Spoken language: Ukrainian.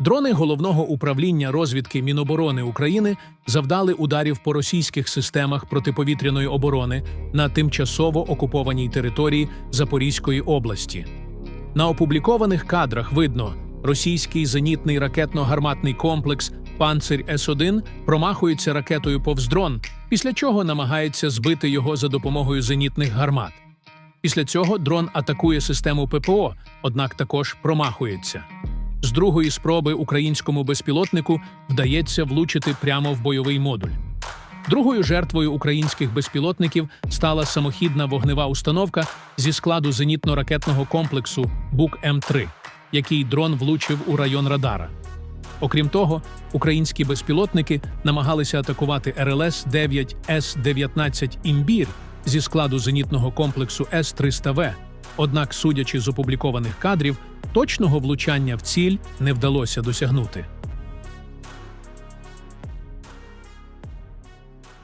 Дрони головного управління розвідки Міноборони України завдали ударів по російських системах протиповітряної оборони на тимчасово окупованій території Запорізької області. На опублікованих кадрах видно, російський зенітний ракетно-гарматний комплекс Панцирь С-1 промахується ракетою повз дрон, після чого намагається збити його за допомогою зенітних гармат. Після цього дрон атакує систему ППО, однак також промахується. З другої спроби українському безпілотнику вдається влучити прямо в бойовий модуль. Другою жертвою українських безпілотників стала самохідна вогнева установка зі складу зенітно-ракетного комплексу Бук М3, який дрон влучив у район радара. Окрім того, українські безпілотники намагалися атакувати РЛС 9 С-19 «Імбір» зі складу зенітного комплексу С-300В. Однак, судячи з опублікованих кадрів, точного влучання в ціль не вдалося досягнути.